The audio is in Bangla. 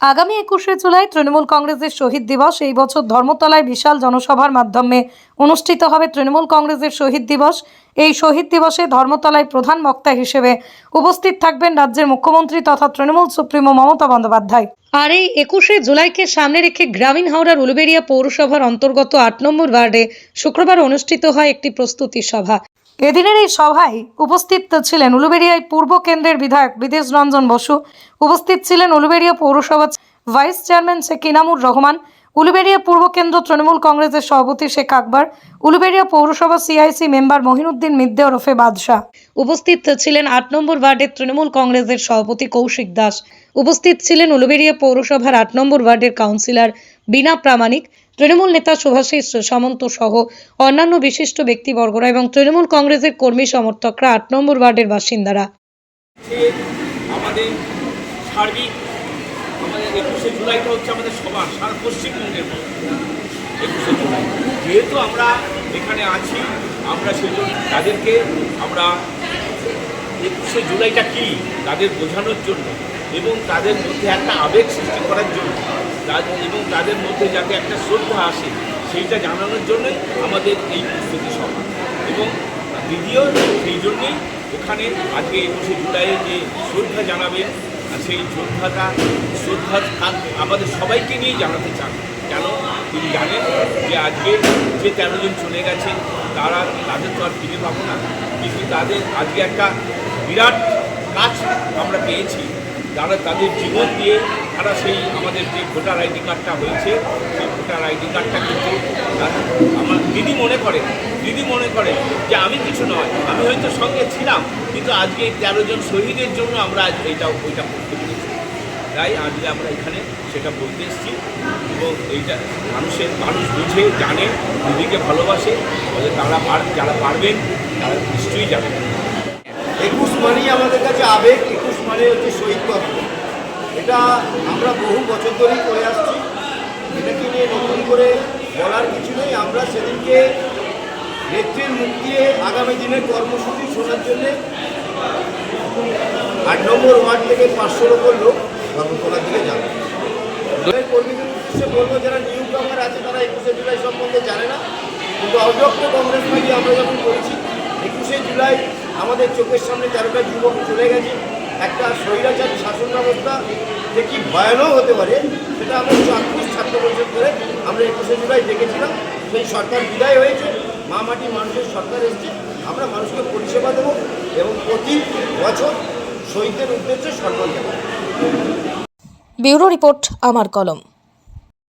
আগামী একুশে জুলাই তৃণমূল কংগ্রেসের শহীদ দিবস। এই বছর ধর্মতলায় বিশাল জনসভার মাধ্যমে অনুষ্ঠিত হবে তৃণমূল কংগ্রেসের শহীদ দিবস। এই শহীদ দিবসে ধর্মতলায় প্রধান বক্তা হিসেবে উপস্থিত থাকবেন রাজ্যের মুখ্যমন্ত্রী তথা তৃণমূল সুপ্রিমো মমতা বন্দ্যোপাধ্যায়। আর এই একুশে জুলাইকে সামনে রেখে গ্রামীণ হাওড়ার উলুবেড়িয়া পৌরসভার অন্তর্গত আট নম্বর ওয়ার্ডে শুক্রবার অনুষ্ঠিত হয় একটি প্রস্তুতি সভা। এদিনের এই সভায় উপস্থিত ছিলেন উলুবেড়িয়ায় পূর্ব কেন্দ্রের বিধায়ক বিদেশ রঞ্জন বসু, উপস্থিত ছিলেন উলুবেড়িয়া পৌরসভা ভাইস চেয়ারম্যান শেখ ইনামুর রহমান, উলুবেড়িয়া পূর্ব কেন্দ্র তৃণমূল কংগ্রেসের সভাপতি শেখ আকবর, উলুবেড়িয়া পৌরসভা সিআইসি মেম্বার মহিনুদ্দিন মিদ্দে ওরফে বাদশাহ। উপস্থিত ছিলেন আট নম্বর ওয়ার্ডের তৃণমূল কংগ্রেসের সভাপতি কৌশিক দাস। উপস্থিত ছিলেন উলুবেড়িয়া পৌরসভার আট নম্বর ওয়ার্ডের কাউন্সিলর বীণা প্রামাণিক, তৃণমূল নেতা শুভাশিস সামন্ত সহ অন্যান্য বিশিষ্ট ব্যক্তিবর্গরা এবং তৃণমূল কংগ্রেসের কর্মী সমর্থকরা আট নম্বর ওয়ার্ডের বাসিন্দারা। একুশে জুলাইটা হচ্ছে যেহেতু আমরা এখানে আছি, আমরা সেজন্য তাদেরকে আমরা একুশে জুলাইটা কী, তাদের বোঝানোর জন্য এবং তাদের মধ্যে একটা আবেগ সৃষ্টি করার জন্য এবং তাদের মধ্যে যাতে একটা শ্রদ্ধা আসে, সেইটা জানানোর জন্যই আমাদের এই প্রস্তুতি সভা। এবং দ্বিতীয়, সেই জন্যেই ওখানে আজকে একুশে জুলাইয়ে যে শ্রদ্ধা জানাবেন সেই শ্রদ্ধাটা, শ্রদ্ধা আমাদের সবাইকে নিয়েই জানাতে চান। কেন? তিনি জানেন যে আজকে যে তেরো জন চলে গেছে, তারা তাদের তো আর ফিরে পাবো না। কিন্তু তাদের আজকে একটা বিরাট কাজ আমরা পেয়েছি। তারা তাদের জীবন দিয়ে তারা সেই আমাদের যে ভোটার আইডি কার্ডটা হয়েছে, সেই ভোটার আইডি কার্ডটা কিন্তু আমার দিদি মনে করে দিদি মনে করে যে আমি কিছু নয়, আমি হয়তো সঙ্গে ছিলাম, কিন্তু আজকে এই তেরো জন শহীদের জন্য আমরা আজ এইটা, ওইটা করতে পেরেছি। তাই আজকে আমরা এখানে সেটা বলতে এসেছি এবং এইটা মানুষের, মানুষ বুঝে, জানে, দিদিকে ভালোবাসে বলে তারা পার, যারা পারবেন, তারা নিশ্চয়ই যাবেন। একুশ মানেই আমাদের কাছে আবেগ, একুশ মানে হচ্ছে শহীদ তত্ত্ব এটা আমরা বহু বছর ধরেই করে আসছি। এটাকে নিয়ে নতুন করে বলার কিছু নেই। আমরা সেদিনকে নেত্রীর মুখ দিয়ে আগামী দিনের কর্মসূচি শোনার জন্যে আট নম্বর ওয়ার্ড থেকে পাঁচশোর ওপর লোক ধর্মতলার দিকে যাবে। কর্মীদের উদ্দেশ্যে বলব, যারা নিউ কামার আছে তারা একুশে জুলাই সম্বন্ধে জানে না। কিন্তু অযোগ্য কংগ্রেস পার্টি আমরা যখন করেছি, একুশে জুলাই আমাদের চোখের সামনে তেরোটা যুবক চলে গেছে। একটা স্বৈরাচারী শাসন ব্যবস্থা যে কি ভয়ানক হতে পারে, সেটা আমরা চাক্ষুষ ছাত্র পরিষদ করে আমরা একুশে জুলাই দেখেছিলাম। সেই সরকার বিদায় হয়েছে, মা মাটি মানুষের সরকার এসছে, আমরা মানুষকে পরিষেবা দেবো এবং প্রতি বছর শহীদদের উদ্দেশ্যে সরকার দেবো ব্যুরো রিপোর্ট, আমার কলম।